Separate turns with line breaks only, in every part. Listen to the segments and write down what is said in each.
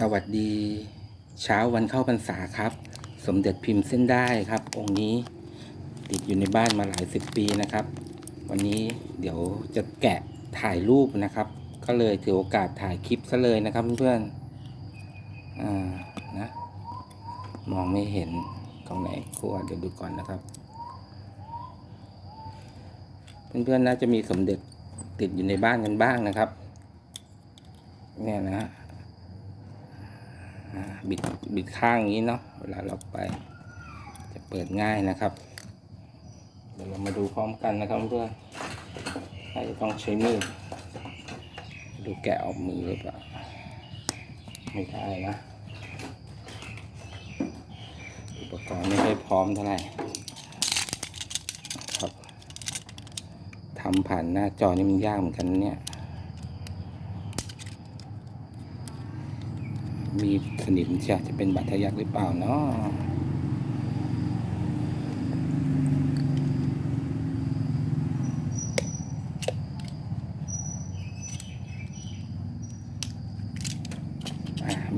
สวัสดี เช้าวันเข้าพรรษาครับ สมเด็จพิมพ์เส้นได้ครับ องค์นี้ติดอยู่ในบ้านมาหลายสิบปีนะครับ วันนี้เดี๋ยวจะแกะถ่ายรูปนะครับ ก็เลยถือโอกาสถ่ายคลิปซะเลยนะครับเพื่อนๆอ่านะมองไม่เห็นตรงไหนครัวเดี๋ยวดูก่อนนะครับ เพื่อนๆน่าจะมีสมเด็จติดอยู่ในบ้านกันบ้างนะครับ เนี่ยนะฮะ บิดบิดข้างอย่างนี้เนาะเวลาเราไป จะเปิดง่ายนะครับ เดี๋ยวเรามาดูพร้อมกันนะครับเพื่อนอาจจะต้องใช้มือดูแกะออกมือหรือเปล่าไม่ได้นะอุปกรณ์ไม่ค่อยพร้อมเท่าไหร่ครับทำผ่านหน้าจอนี่มันยากเหมือนกันเนี่ย มีสนิมจะจะเป็นบาดทะยักหรือเปล่าเนาะ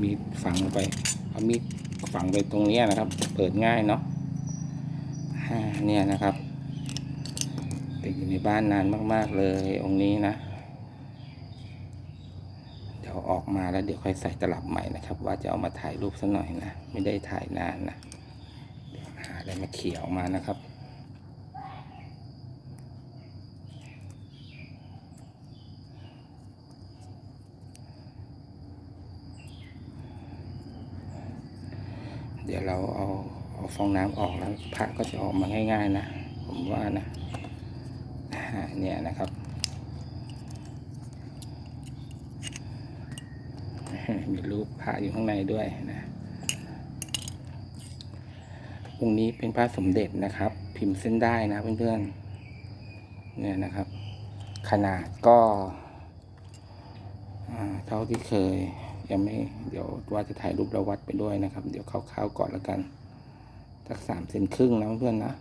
มีฝังลงไปเอามีฝังไปตรงนี้นะครับ เปิดง่ายเนาะเนี่ยนะครับติดอยู่ในบ้านนานมาก ๆ เลยองค์นี้นะ ยวออกมาแล้วเดี๋ยวค่อยใส่ตลับใหม่นะครับ ว่าจะเอามาถ่ายรูปสักหน่อยนะ ไม่ได้ถ่ายนานนะเดี๋ยวหาอะไรมาเขี่ยออกมานะครับเดี๋ยวเราเอาเอาฟองน้ำออกแล้วพระก็จะออกมาง่าย ๆ นะ ผมว่านะเนี่ยนะครับ มีรูปพระอยู่ข้างในด้วยนะองค์นี้เป็นพระสมเด็จนะครับ พิมพ์เส้นได้นะเพื่อนๆเนี่ยนะครับ ขนาดก็เท่าที่เคย ยังไม่เดี๋ยวว่าจะถ่ายรูประวัดไปด้วยนะครับ เดี๋ยวคร่าวๆก่อนแล้วกันสักสามเซนครึ่งนะเพื่อนๆนะ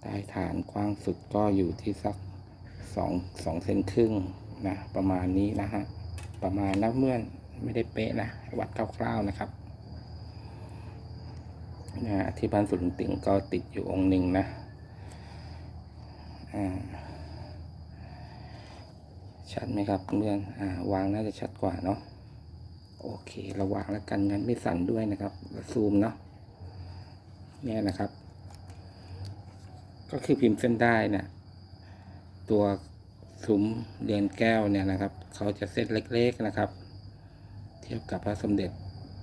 ใต้ฐานกว้างสุดก็อยู่ที่สักสองสองเซนครึ่งนะ ประมาณนี้นะฮะ ประมาณนะเพื่อนไม่ได้เป๊ะนะ วัดคร่าวๆนะครับนะที่บ้านสุนติ่งก็ติดอยู่องค์หนึ่งนะชัดไหมครับเพื่อนอวางน่าจะชัดกว่าเนาะโอเคเราวางแล้วกันงั้นไม่สั่นด้วยนะครับซูมเนาะเนี่ยนะครับ ก็คือพิมพ์เส้นได้นี่ยตัว ซุ้มเรียนแก้วเนี่ยนะครับ เขาจะเส้นเล็กๆนะครับ เทียบกับพระสมเด็จ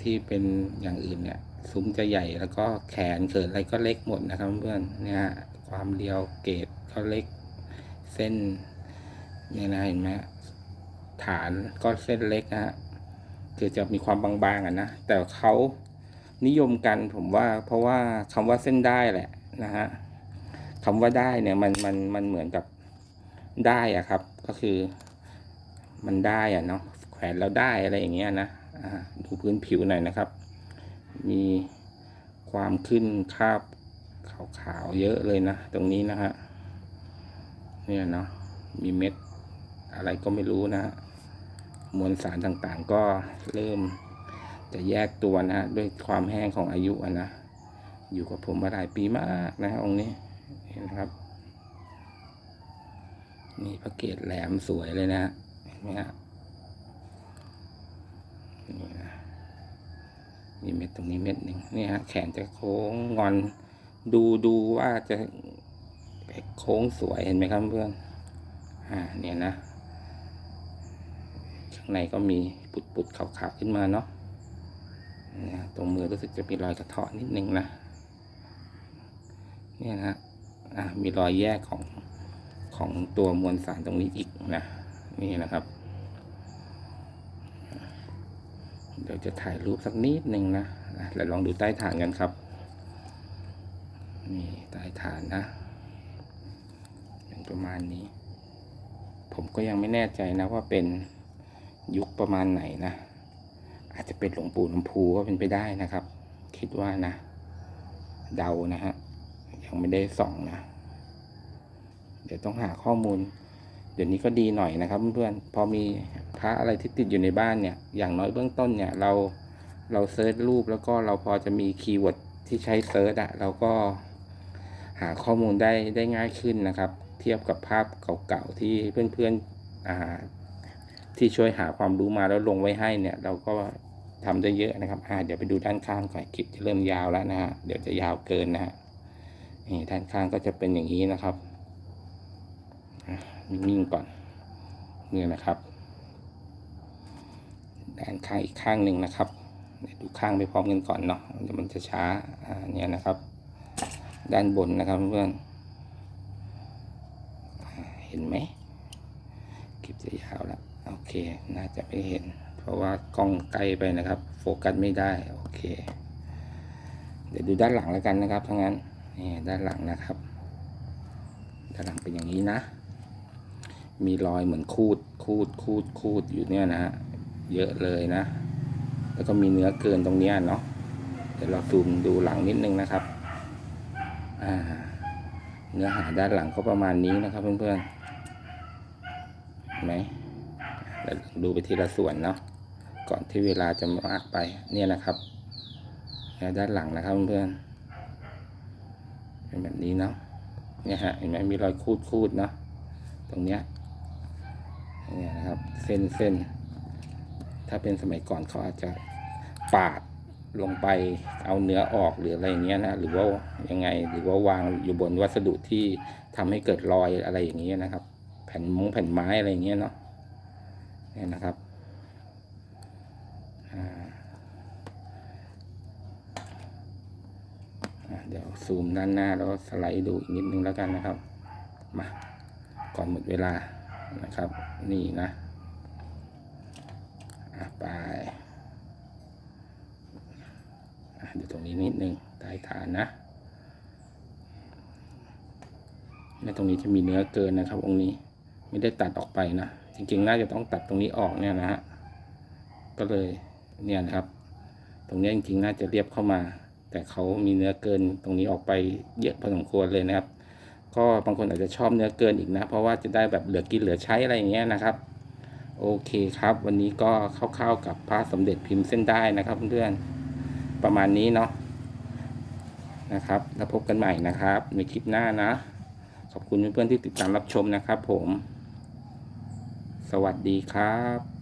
ที่เป็นอย่างอื่นเนี่ยซุ้มจะใหญ่แล้วก็แขนเขินอะไรก็เล็กหมดนะครับเพื่อนเนี่ยฮะความเรียวเกรดก็เล็กเส้นเนี่ยนะเห็นไหมฐานก็เส้นเล็กนะฮะคือจะมีความบางๆอะนะแต่เขานิยมกันผมว่า เพราะว่าคำว่าเส้นได้แหละนะฮะคำว่าได้เนี่ยมันมันมันเหมือนกับ ได้อะครับ ก็คือมันได้อะเนาะแขวนแล้วได้อะไรอย่างเงี้ยนะดูพื้นผิวหน่อยนะครับ มีความขึ้นคราบขาวๆเยอะเลยนะ ตรงนี้นะฮะเนี่ยเนาะมีเม็ดอะไรก็ไม่รู้นะฮะมวลสารต่างๆ ก็เริ่มจะแยกตัวนะฮะด้วยความแห้งของอายุนะอยู่กับผมมาหลายปีมากนะองค์นี้เห็นไหมครับ นี่พระเกศแหลมสวยเลยนะเห็นไหมฮะนี่นะมีเม็ดตรงนี้เม็ดหนึ่งนี่ฮะแขนจะโค้งงอน ดูดูว่าจะโค้งสวยเห็นไหมครับเพื่อนอ่าเนี่ยนะข้างในก็มีปุดปุดๆขาวๆขึ้นมาเนาะเนี่ยตรงมือรู้สึกจะมีรอยกระเทาะนิดนึงนะเนี่ยนะฮะอ่ามีรอยแยกของ ของตัวมวลสารตรงนี้อีกนะนี่นะครับ เดี๋ยวจะถ่ายรูปสักนิดหนึ่งนะแล้วลองดูใต้ฐานกันครับ นี่ใต้ฐานนะเป็นประมาณนี้ ผมก็ยังไม่แน่ใจนะว่าเป็นยุคประมาณไหนนะ อาจจะเป็นหลวงปู่ลำพูก็เป็นไปได้นะครับ คิดว่านะ เดานะฮะ ยังไม่ได้ส่องนะ เดี๋ยวต้องหาข้อมูล เดี๋ยวนี้ก็ดีหน่อยนะครับเพื่อนๆพอมีพระอะไรที่ติดอยู่ในบ้านเนี่ย อย่างน้อยเบื้องต้นเนี่ยเราเราเซิร์ชรูปแล้วก็เราพอจะมีคีย์เวิร์ดที่ใช้เซิร์ชอะเราก็หาข้อมูลได้ได้ง่ายขึ้นนะครับ เทียบกับภาพเก่าๆที่เพื่อนๆอ่าที่ช่วยหาความรู้มาแล้วลงไว้ให้เนี่ย เราก็ทำได้เยอะนะครับอ่าเดี๋ยวไปดูด้านข้างก่อนคลิปจะเริ่มยาวแล้วนะฮะเดี๋ยวจะยาวเกินนะฮะนี่ด้านข้างก็จะเป็นอย่างนี้นะครับ นิ่งก่อนนี่นะครับด้านข้างอีกข้างหนึ่งนะครับเดี๋ยวดูข้างไปพร้อมกันก่อนเนาะเดี๋ยวมันจะช้าอ่าเนี่ยนะครับ ด้านบนนะครับเพื่อนเห็นไหมคลิปจะยาวแล้วโอเค น่าจะไม่เห็น เพราะว่ากล้องใกล้ไปนะครับ โฟกัสไม่ได้ โอเค เดี๋ยวดูด้านหลังแล้วกันนะครับทั้างนั้นนี่ด้านหลังนะครับ ด้านหลังเป็นอย่างนี้นะ มีรอยเหมือนคูดคูดคูดคูดอยู่เนี่ยนะฮะเยอะเลยนะ แล้วก็มีเนื้อเกินตรงเนี้ยเนาะเดี๋ยวเราซูมดูหลังนิดนึงนะครับอ่าเนื้อหาด้านหลังก็ประมาณนี้นะครับเพื่อนๆเห็นไหมเราดูไปทีละส่วนเนาะก่อนที่เวลาจะมากไปเนี่ยนะครับแล้วด้านหลังนะครับเพื่อนๆเป็นแบบนี้เนาะเนี่ยฮะเห็นไหมมีรอยคูดคูดเนาะตรงเนี้ย เนี่ยนะครับ เส้นเส้น ถ้าเป็นสมัยก่อนเขาอาจจะปาดลงไปเอาเนื้อออกหรืออะไรเงี้ยนะหรือว่ายังไงหรือว่าวางอยู่บนวัสดุที่ทำให้เกิดรอยอะไรอย่างเงี้ยนะครับ แผ่นมุ้งแผ่นไม้อะไรเงี้ยเนาะเนี่ยนะครับเดี๋ยวซูมด้านหน้าแล้วสไลด์ดูอีกนิดนึงแล้วกันนะครับ มา ก่อนหมดเวลา นะครับ นี่นะไปอะเดี๋ยวตรงนี้นิดนึงใต้ฐานนะและตรงนี้จะมีเนื้อเกินนะครับ องค์นี้ไม่ได้ตัดออกไปนะ จริงๆ น่าจะต้องตัดตรงนี้ออกเนี่ยนะฮะก็เลยเนี่ยนะครับ ตรงนี้จริงๆ น่าจะเรียบเข้ามา แต่เขามีเนื้อเกินตรงนี้ออกไปเยอะพอสมควรเลยนะครับ ก็บางคนอาจจะชอบเนื้อเกินอีกนะ เพราะว่าจะได้แบบเหลือกินเหลือใช้อะไรอย่างเงี้ยนะครับ โอเคครับ วันนี้ก็คร่าวๆกับพระสมเด็จพิมพ์เส้นได้นะครับเพื่อนๆประมาณนี้เนาะนะครับ แล้วพบกันใหม่นะครับ ในคลิปหน้านะ ขอบคุณเพื่อนๆที่ติดตามรับชมนะครับ ผม สวัสดีครับ